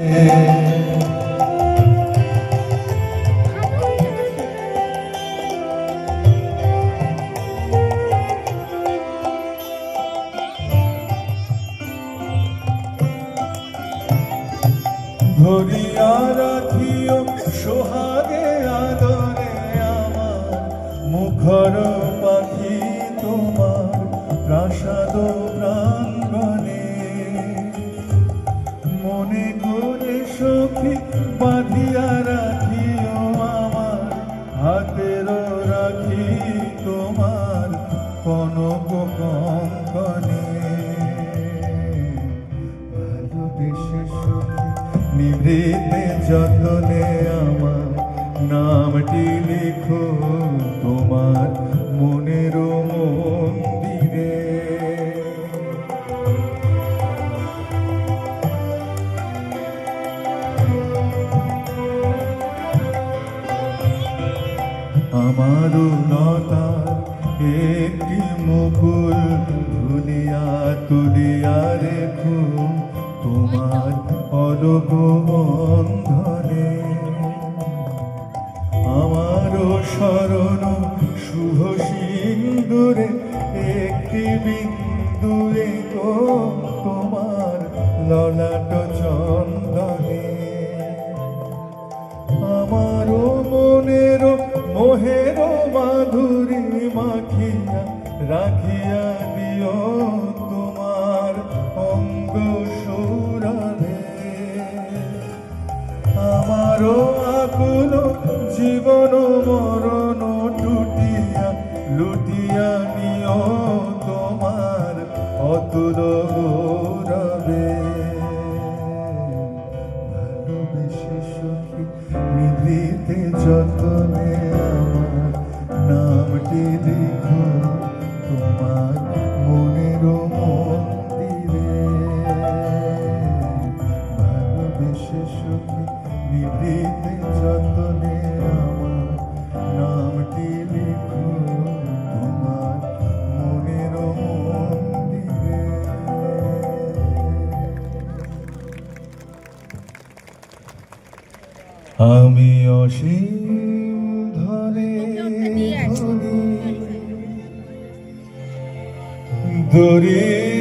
ধরিয়া রাখিও সোহাগে আদরে আমার। মুখর পাখি তোমার প্রাসাদ প্রাঙ্গণে। মনে করে সখী বাঁধিয়া রাখিও আমার, হাতের রাখি তোমার কনক কঙ্কনে। ভালোবেসে সখী, নিভৃতে যতনে আমার নামটি লিখো। আমারও লতার একটি মুকুল ধুলিয়া তুলিয়া রেখো তোমার অলক বন্ধনে আমারও স্মরণ শুভ সিন্দুরে, একটি বিন্দুরে তোমার ললাট চন্দনে। মোহের মাধুরী মাখিয়া, রাখিয়া দিও তোমার অঙ্গ সৌরভে আমারও আকুল জীবন মরণ টুটিয়া, লুটিয়া নিও তোমার অতুল গৌরবে। ভালোবেসে সুখী, নিভৃতে যতনে নামটি লিখো তোমার মনের মন্দিরে। ভালোবেসে সুখী নিভৃতে নামটি লিখো তোমার মনের মন্দিরে। আমি অসীম ধরে ধরি